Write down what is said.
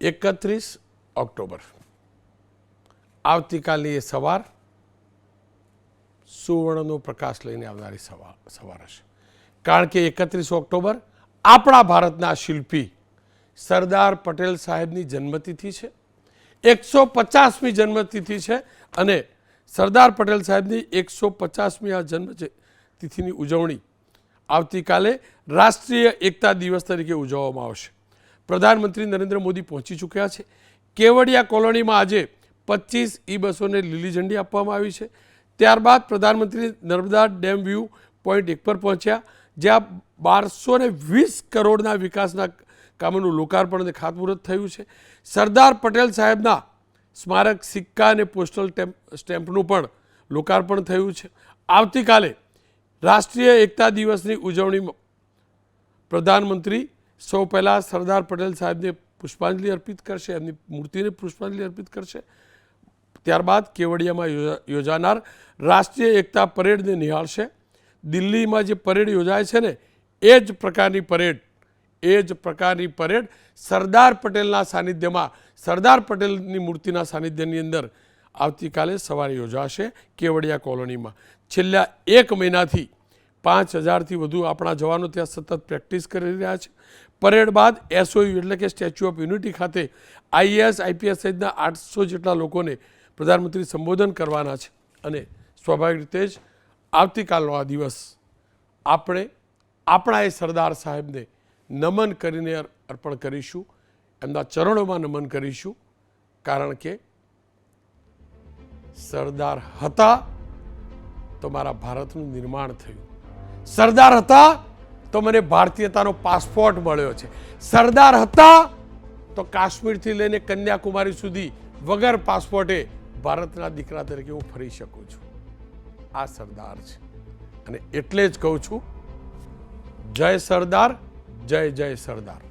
એકત્રીસ ઓક્ટોબર. આવતીકાલની એ સવાર સુવર્ણનો પ્રકાશ લઈને આવનારી સવાર સવાર હશે. કારણ કે એકત્રીસ ઓક્ટોબર આપણા ભારતના શિલ્પી સરદાર પટેલ સાહેબની જન્મતિથિ છે. એકસો પચાસમી જન્મતિથિ છે અને સરદાર પટેલ સાહેબની એકસો પચાસમી આ જન્મ તિથિની ઉજવણી આવતીકાલે રાષ્ટ્રીય એકતા દિવસ તરીકે ઉજવવામાં આવશે. પ્રધાનમંત્રી નરેન્દ્ર મોદી પહોંચી ચૂક્યા છે. કેવડિયા કોલોનીમાં આજે પચીસ ઈ બસોને લીલી ઝંડી આપવામાં આવી છે. ત્યારબાદ પ્રધાનમંત્રી નર્મદા ડેમ વ્યૂ પોઈન્ટ એક પર પહોંચ્યા, જ્યાં બારસો ને વીસ કરોડના વિકાસના કામોનું લોકાર્પણ અને ખાતમુહૂર્ત થયું છે. સરદાર પટેલ સાહેબના સ્મારક સિક્કા અને પોસ્ટલ સ્ટેમ્પનું પણ લોકાર્પણ થયું છે. આવતીકાલે રાષ્ટ્રીય એકતા દિવસની ઉજવણીમાં પ્રધાનમંત્રી સૌ પહેલાં સરદાર પટેલ સાહેબને પુષ્પાંજલિ અર્પિત કરશે, એમની મૂર્તિને પુષ્પાંજલિ અર્પિત કરશે. ત્યારબાદ કેવડિયામાં યોજા- યોજાનાર રાષ્ટ્રીય એકતા પરેડને નિહાળશે. દિલ્હીમાં જે પરેડ યોજાય છે ને, એ જ પ્રકારની પરેડ, એ જ પ્રકારની પરેડ સરદાર પટેલના સાનિધ્યમાં, સરદાર પટેલની મૂર્તિના સાનિધ્યની અંદર આવતીકાલે સવારે યોજાશે કેવડિયા કોલોનીમાં. છેલ્લા એક મહિનાથી પાંચ હજારથી વધુ આપણા જવાનો ત્યાં સતત પ્રેક્ટિસ કરી રહ્યા છે. પરેડ બાદ એસઓયુ એટલે કે સ્ટેચ્યુ ઓફ યુનિટી ખાતે આઈએએસ, આઈપીએસ સહિતના આઠસો જેટલા લોકોને પ્રધાનમંત્રી સંબોધન કરવાના છે. અને સ્વાભાવિક રીતે જ આવતીકાલનો આ દિવસ આપણે આપણા એ સરદાર સાહેબને નમન કરીને અર્પણ કરીશું. એમના ચરણોમાં નમન કરીશું. કારણ કે સરદાર હતા તો મારા ભારતનું નિર્માણ થયું. સરદાર હતા તો મને ભારતીયતાનો પાસપોર્ટ મળ્યો છે. સરદાર હતા તો કાશ્મીરથી લઈને કન્યાકુમારી સુધી વગર પાસપોર્ટે ભારતના દીકરા તરીકે હું ફરી શકું છું. આ સરદાર છે. અને એટલે જ કહું છું, જય સરદાર, જય જય સરદાર.